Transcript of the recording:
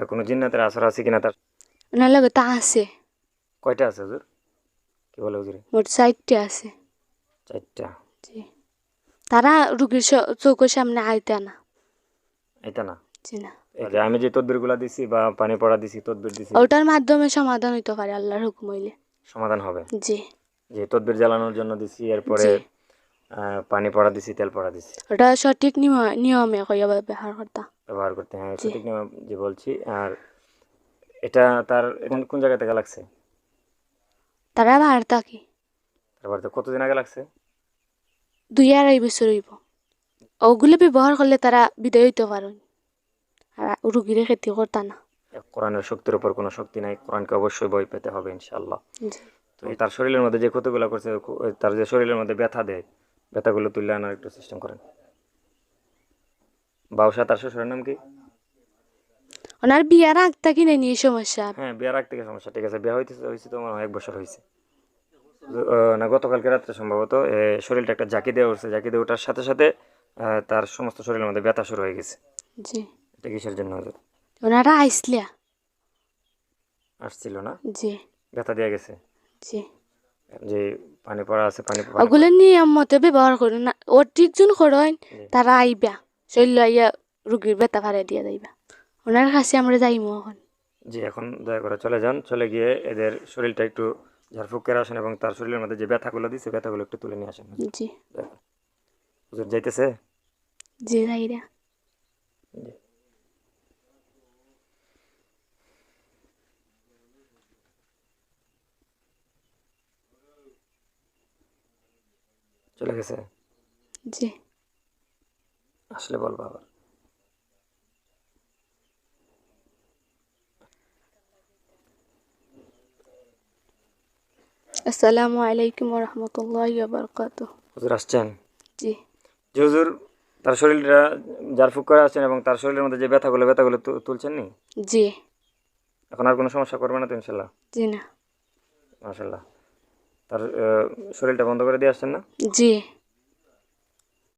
তার কোনো জিন্নাতের আসর আছে কিনা তার? ওনার লগে তা আছে। কয়টা আছে হুজুর? কি বলে হুজুরে? মোট চারটে আছে। চারটা? জি। তারা রুগীর স- চৌকের সামনে আইতে না। এটা না? জি না। এই যে আমি যে তদবিরগুলো দিছি বা পানি পড়া দিছি তদবির দিছি ওটার মাধ্যমে সমাধান হইতে পারে আল্লাহর হুকুম হইলে। সমাধান হবে? জি। যে তদবির জ্বালানোর জন্য দিছি এরপরে জি। আহ, পানি পড়া দিছি তেল পড়া দিছি। ওটা সঠিক নিয়ম- নিয়মে কইয়া ব্যবহার করতা। ব্যবহার করতে হ্যাঁ সঠিক নিয়ম যে বলছি আর এটা তার এখন কোন জায়গা থেকে লাগছে? তারা ভার থাকি তারপর কতদিন আগে লাগছে? দুই আড়াই বছর হইব। ওগুলো ব্যবহার করলে তারা বিদায় হইতে পারেন আর রুগীরে ক্ষতি করতা না। কোরআনের শক্তির উপর কোনো শক্তি নাই কোরআনকে অবশ্যই বই পেতে হবে ইনশাল্লাহ তো তার শরীরের মধ্যে যে ক্ষতিগুলো করছে তার যে শরীরের মধ্যে ব্যথা দেয় ব্যথাগুলো তুলে আনার একটু সিস্টেম করেন। বাউসা তার শ্বশুরের নাম কি? ওনার বিয়ার আগ থাকি নাই নিয়ে সমস্যা। হ্যাঁ বিয়ার আগ থেকে সমস্যা ঠিক আছে। বিয়া হইতে হয়েছে তো আমার এক বছর হয়েছে না গতকালকে রাত্রে সম্ভবত শরীরটা একটা জাকি দেওয়া উঠছে জাকি দিয়ে ওঠার সাথে সাথে তার সমস্ত শরীরের মধ্যে ব্যথা শুরু হয়ে গেছে। জি। এটা কিসের জন্য হলো? ওনারা আইসলিয়া। আসছিল না? জি। ব্যথা দিয়ে গেছে? জি। যে পানি পড়া আছে পানি ওগুলো নিয়ম মতে ব্যবহার করুন না ও ঠিকজন করেন তারা আইবা। শৈল আইয়া রুগীর ব্যথা ভাড়া দিয়ে যাইবা। ওনার কাছে আমরা যাইমু এখন। জি এখন দয়া করে চলে যান। চলে গিয়ে এদের শরীরটা একটু ঝাড়ফুঁক করে আসেন এবং তার শরীরের মধ্যে যে ব্যথাগুলো দিছে ব্যথাগুলো একটু তুলে নিয়ে আসেন। জি। হুজুর যাইতেছে? জি যাইরা জি। চলে গেছে? জি। আসলে বলব আবার আসসালামু আলাইকুম রহমতুল্লাহ বারকাত হুজুর আসছেন? জি। যে হুজুর তার শরীরটা ঝাড়ফুঁক করে আসছেন এবং তার শরীরের মধ্যে যে ব্যথাগুলো ব্যথাগুলো তুলছেন নি জি। এখন আর কোনো সমস্যা করবে না তো ইনশাল্লাহ? জি না। মাশাল্লাহ। তার শরীরটা বন্ধ করে দিয়ে আসছেন না? জি।